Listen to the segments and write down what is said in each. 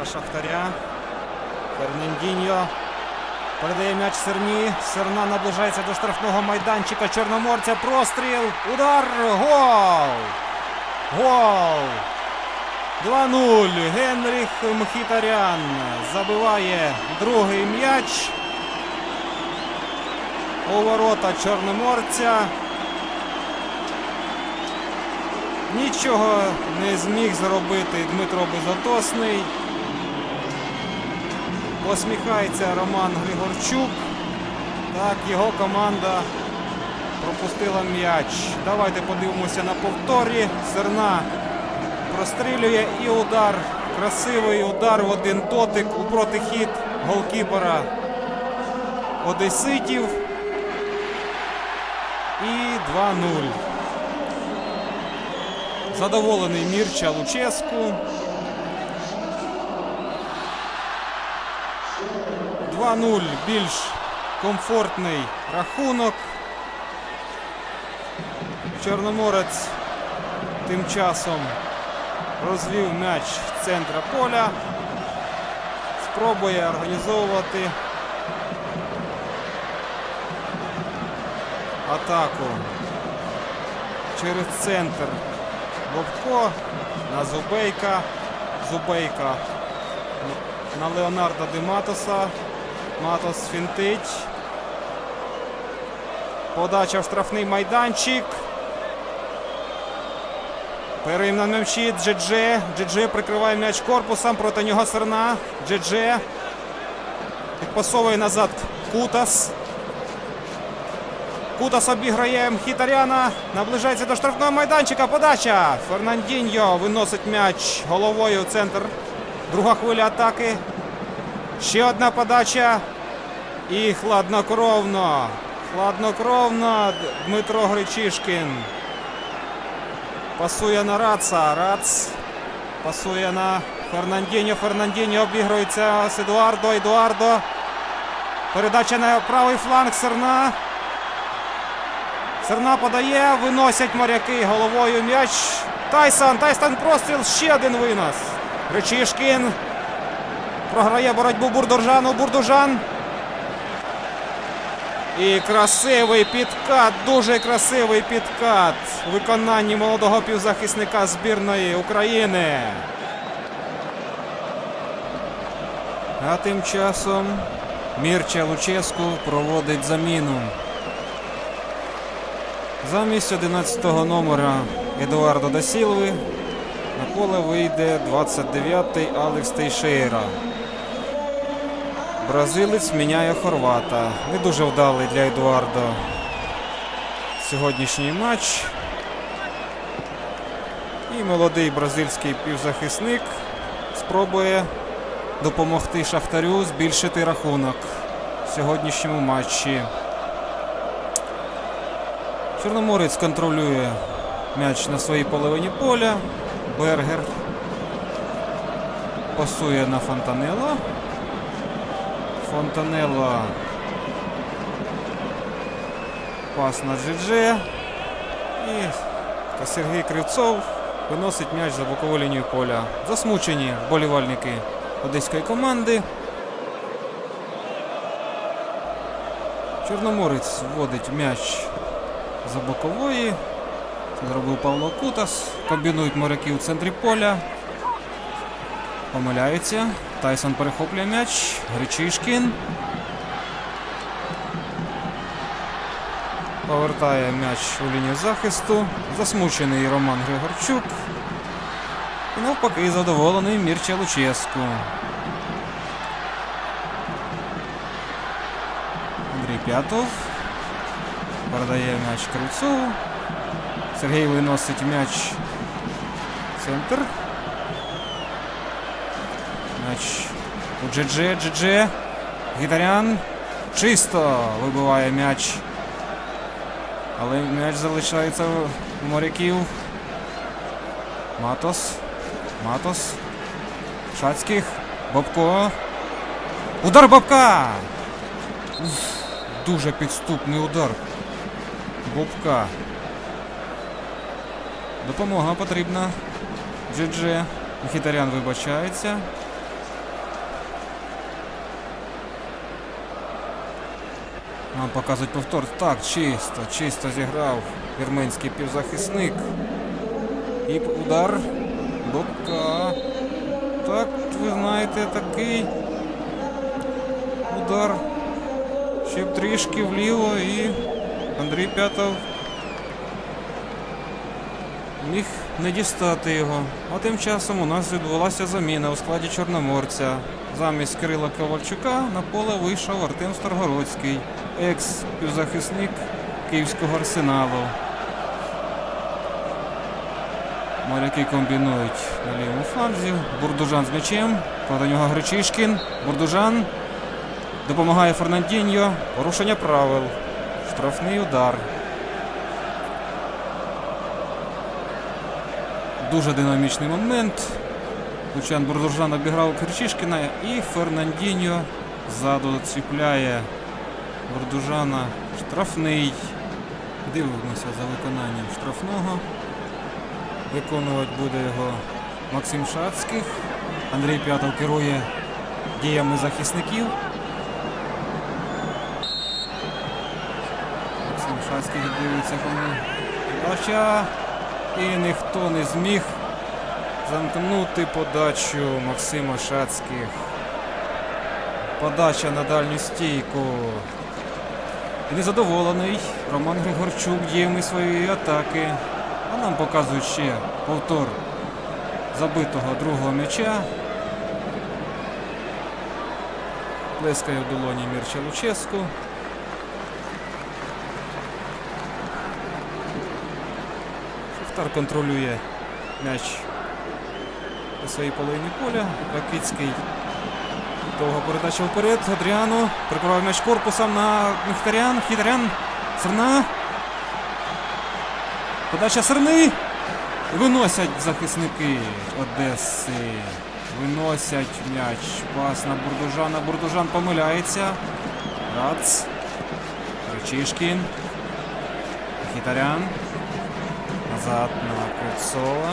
атака Шахтаря. Фернандіньо передає м'яч Серні. Серна наближається до штрафного майданчика Чорноморця. Простріл. Удар. Гол! Гол! 2-0. Генріх Мхітарян забиває другий м'яч. У ворота Чорноморця. Нічого не зміг зробити Дмитро Безотосний. Посміхається Роман Григорчук. Так, його команда пропустила м'яч. Давайте подивимося на повторі. Серна прострілює і удар. Красивий удар в один дотик у протихід голкіпера Одеситів. І 2-0. Задоволений Мірча Луческу. 2-0 більш комфортний рахунок. Чорноморець тим часом розвів м'яч з центра поля. Спробує організовувати атаку через центр. Бобко на Зубейка. Зубейка на Леонарда Де Матоса. Матос фінтить. Подача в штрафний майданчик. Перейм на м'ячі Джедже. Джедже прикриває м'яч корпусом. Проти нього Серна. Джедже. Підпасовує назад Кутас. Кутас обіграє Мхітаряна. Наближається до штрафного майданчика. Подача. Фернандіньо виносить м'яч головою в центр. Друга хвиля атаки. Ще одна подача. І хладнокровно. Хладнокровно Дмитро Гречишкін. Пасує на Раца. Рац. Пасує на Фернандіньо. Фернандіньо обігрується з Едуардо. Едуардо. Передача на правий фланг Серна. Серна подає, виносять моряки головою м'яч. Тайсон, Тайсон простріл, ще один винос. Речишкін програє боротьбу Бурдужану. Бурдужан. І красивий підкат, дуже красивий підкат у виконанні молодого півзахисника збірної України. А тим часом Мірча Луческу проводить заміну. Замість 11-го номера Едуардо Дасілви на поле вийде 29-й Алекс Тейшейра. Бразилець міняє Хорвата. Не дуже вдалий для Едуардо сьогоднішній матч. І молодий бразильський півзахисник спробує допомогти Шахтарю збільшити рахунок в сьогоднішньому матчі. Чорноморець контролює м'яч на своїй половині поля. Бергер пасує на Фонтанело. Фонтанело. Пас на Джидже. І Сергій Кривцов виносить м'яч за бокову лінію поля. Засмучені вболівальники одеської команди. Чорноморець вводить м'яч за бокової. Це зробив Павло Кутас. Комбінують моряки у центрі поля. Помиляються. Тайсон перехоплює м'яч. Гречишкін. Повертає м'яч у лінію захисту. Засмучений Роман Григорчук. І навпаки задоволений Мірча Луческу. Андрій П'ятов. Передає м'яч Кривцову. Сергій виносить м'яч в центр. М'яч у Джедже. Джедже. Гітарян. Чисто вибиває м'яч. Але м'яч залишається у моряків. Матос. Матос. Шацьких. Бобко. Удар Бобка! Уф, дуже підступний удар. Бобка. Допомога потрібна. Джедже. Мхітарян вибачається. Нам показують повтор. Так, чисто, чисто зіграв вірменський півзахисник. І удар бока. Так, ви знаєте, такий удар. Ще трішки вліво і Андрій П'ятов міг не дістати його. А тим часом у нас відбулася заміна у складі Чорноморця. Замість Кирила Ковальчука на поле вийшов Артем Старгородський, екс-півзахисник Київського арсеналу. Моряки комбінують на лівому фланзі. Бурдужан з м'ячем. Проти нього Гречишкін. Бурдужан. Допомагає Фернандіньо. Порушення правил. Штрафний удар. Дуже динамічний момент. Лучан Бурдужан обіграв Гречишкіна і Фернандіньо ззаду ціпляє Бурдужана. Штрафний. Дивимося за виконанням штрафного. Виконувати буде його Максим Шацьких. Андрій П'ятов керує діями захисників. Максим Шацьких дивиться кому. Подача. І ніхто не зміг замкнути подачу Максима Шацьких. Подача на дальню стійку. Незадоволений Роман Григорчук діями своєї атаки. А нам показують ще повтор забитого другого м'яча. Плескає в долоні Мірча Луческу. Шахтар контролює м'яч у своїй половині поля. Ракицький. Довга передача вперед. Адріану. Прикриває м'яч корпусом на Михтарян. Хітрян. Серна. Подача Серни. Виносять захисники Одеси. Виносять м'яч. Пас на Бурдужана. Бурдужан помиляється. Рац. Речишкін. Хітарян. Назад на Кривцова.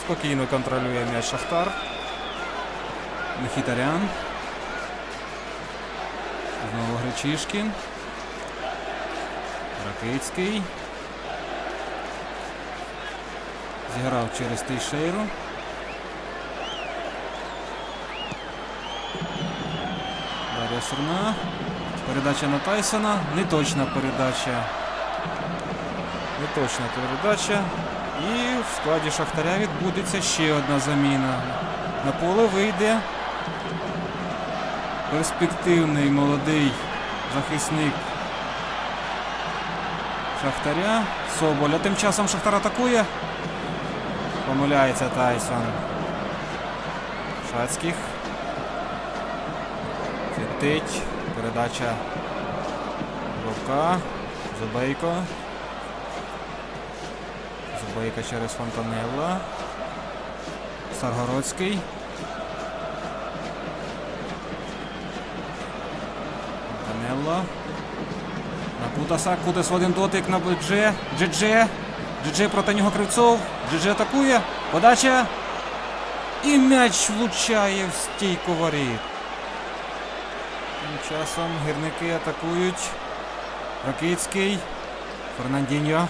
Спокійно контролює м'яч Шахтар. Михітарян. Знову Гречишкін. Ракицький. Зіграв через Тейшейру. Дар'я Сурна. Передача на Тайсона. Неточна передача. Неточна передача. І в складі Шахтаря відбудеться ще одна заміна. На поле вийде перспективний молодий захисник Шахтаря. Соболь. Тим часом Шахтар атакує. Помиляється Тайсон. Шацьких. Фітить. Передача Вовка. Зубейко. Зубейко через Фонтанелла. Старгородський. Фонтанелла. На Кутаса. Кутас в один дотик на Дже. Дже. Дже проти нього Кривцов. Дже атакує. Подача. І м'яч влучає в стійку воріт. Тим часом гірники атакують. Ракицький. Фернандіньо.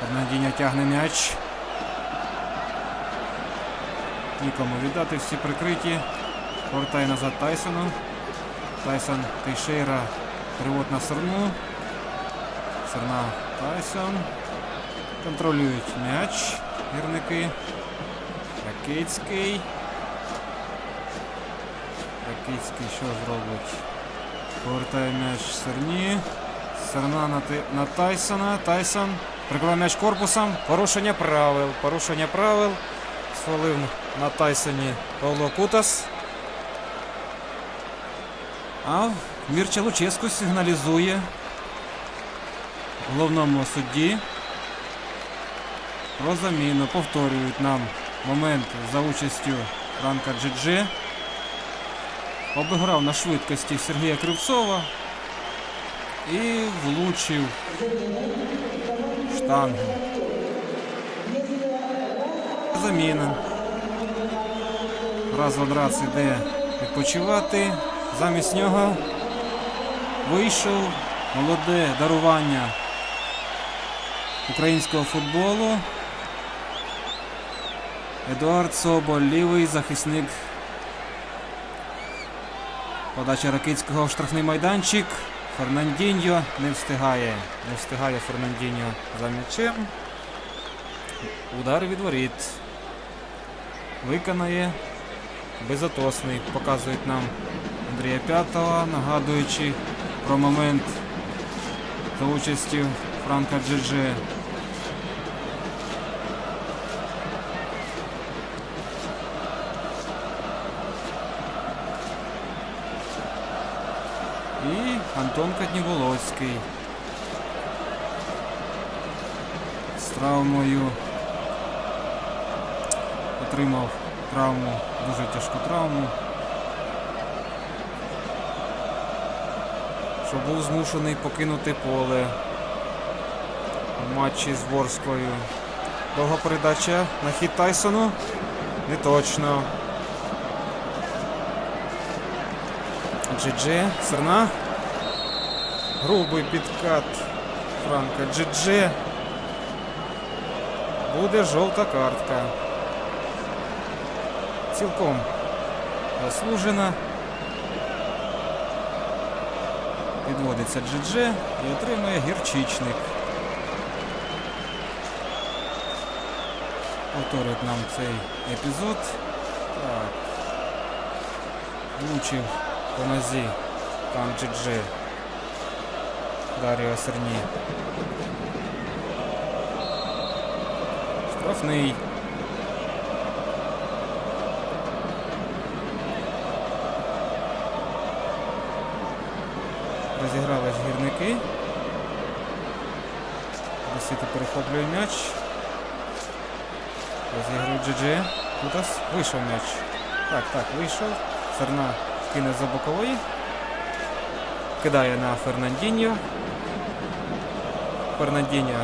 Фернандіньо тягне м'яч. Нікому віддати, всі прикриті. Повертає назад Тайсону. Тайсон Тейшейра. Привод на Серну. Серна Тайсон. Контролюють м'яч. Гірники. Ракицький. Ракицький що зробить? Повертає м'яч Серні. Серна на, на Тайсона. Тайсон прикриває м'яч корпусом. Порушення правил. Порушення правил. Свалив на Тайсоні Павло Кутас. А Мірча Луческу сигналізує головному судді про заміну. Повторюють нам момент за участю Франка Джиджи. Обіграв на швидкості Сергія Кривцова і влучив штангу. Заміна. Раз в раз іде відпочивати. Замість нього вийшов молоде дарування українського футболу. Едуард Соболь, лівий захисник. Подача Ракицького в штрафний майданчик. Фернандіньо не встигає. Не встигає Фернандіньо за м'ячем. Удар від воріт. Виконає безотосний. Показують нам Андрія П'ятого, нагадуючи про момент за участю Франка Джиджи. І Антон Кадніволоцький з травмою отримав травму, дуже тяжку травму. Що був змушений покинути поле у матчі з Ворською. Довга передача на хід Тайсону. Не точно. Джидже, Серна. Грубий підкат Франка Джидже. Буде жовта картка. Цілком заслужена. Підводиться Джидже і отримує гірчичник. Повторить нам цей епізод. Так. Влучив по нозі там Джидже. Даріо Серні. Штрафний. Розігрались гірники. Досити перехоплює м'яч. Розігрує Джидже. Кутас. Вийшов м'яч. Так, так, вийшов. Серна кине за бокової. Кидає на Фернандіньо. Фернандіньо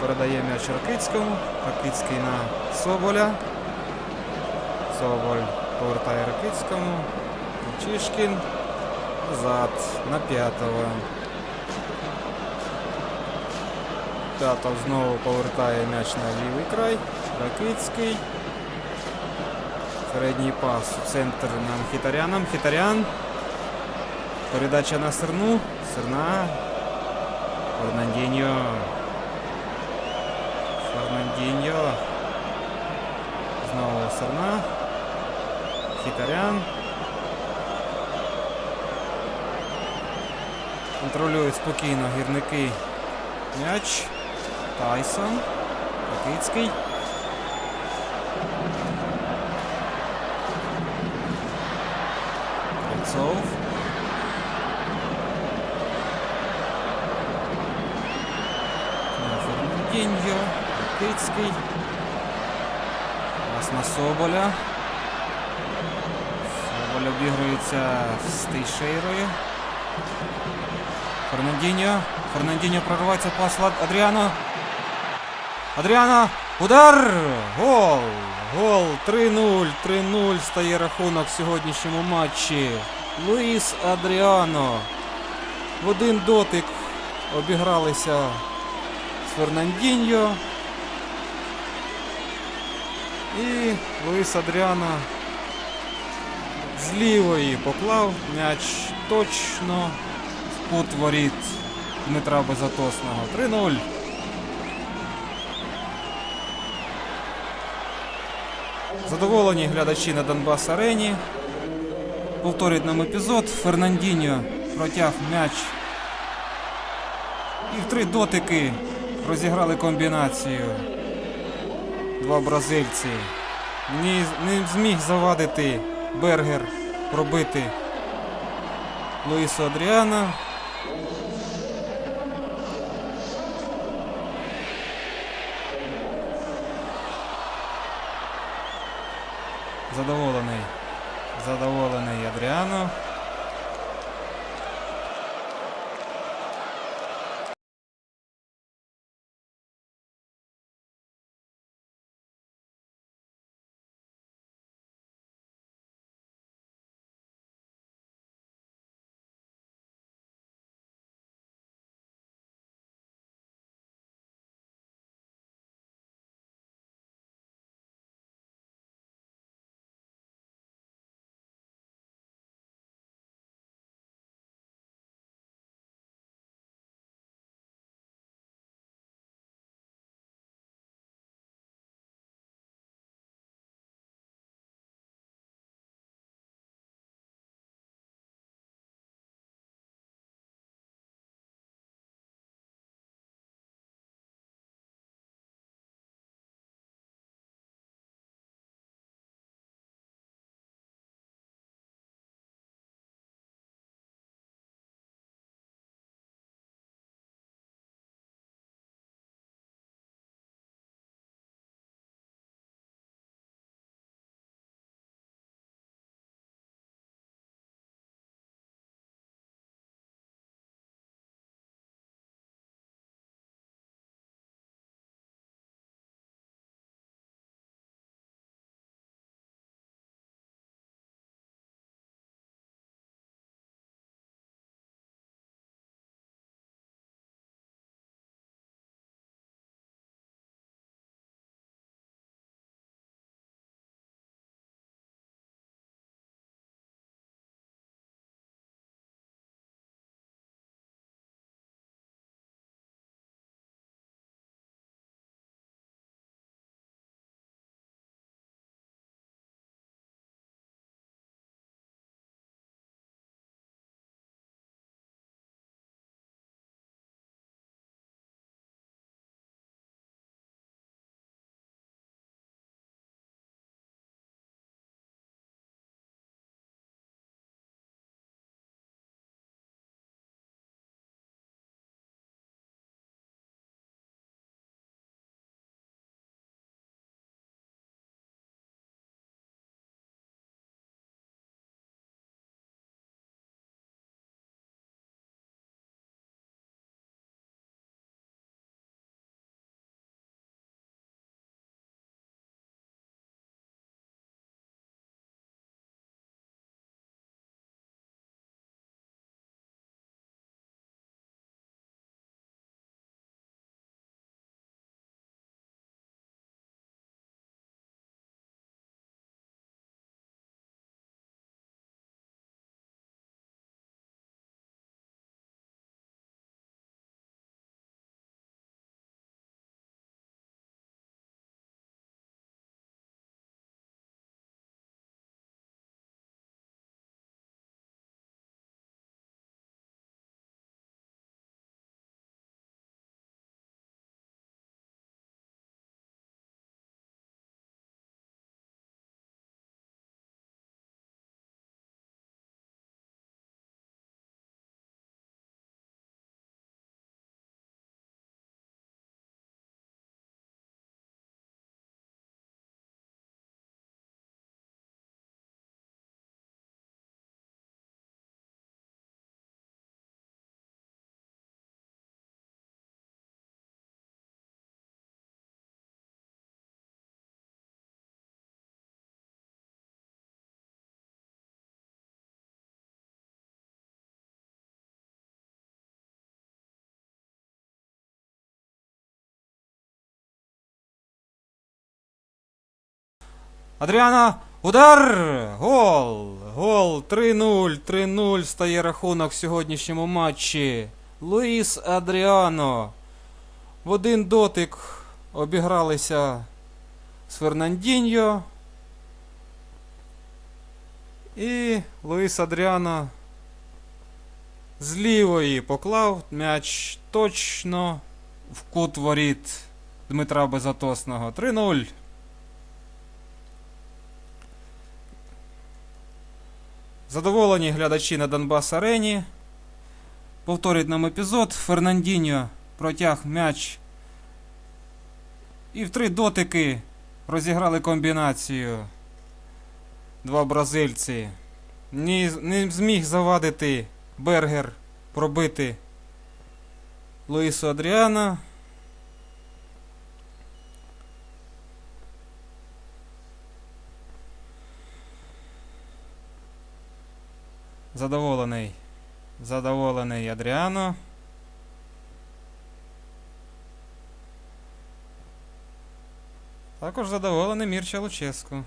передає м'яч Ракицькому. Ракицький на Соболя. Соболь повертає Ракицькому. Чишкін. Назад на п'ятого. П'ятов знову повертає м'яч на лівий край. Ракицький. Середній пас у центр нам Хітаряном. Хітарян. Передача на Серну. Серна. Фернандіньо. Фернандіньо. Знову Серна. Хітарян. Контролюють спокійно гірники м'яч. Тайсон. Ракицький. Кольцов. Фернандіньо. Ракицький. Пас на Соболя. Соболь обігрується з Тейшейрою. Фернандіньо. Фернандіньо проривається пас Влад Адріано. Удар! Гол! Гол 3-0. 3-0 стає рахунок в сьогоднішньому матчі. Луїс Адріано. В один дотик обігралися з Фернандіньо. І Луїс Адріано з лівої поклав м'яч точно кут воріт Дмитра Безотосного. 3-0. Задоволені глядачі на Донбас Арені. Повторюють нам епізод. Фернандіньо протяг м'яч. І в три дотики розіграли комбінацію. Два бразильці. Ні, не зміг завадити Бергер пробити Луїсу Адріана. Задоволений. Задоволений Адріано. Адріана. Удар! Гол! Гол! 3-0, 3-0 стає рахунок в сьогоднішньому матчі. Луїс Адріано. В один дотик обігралися з Фернандіньо. І Луїс Адріано з лівої поклав м'яч точно в кут воріт Дмитра Безатосного. 3-0. Задоволені глядачі на Донбас Арені. Повторюють нам епізод. Фернандіньо протяг м'яч. І в три дотики розіграли комбінацію. Два бразильці. Не, не зміг завадити Бергер пробити Луїсу Адріана. Задоволений. Задоволений Адріано. Також задоволений Мірча Луческу.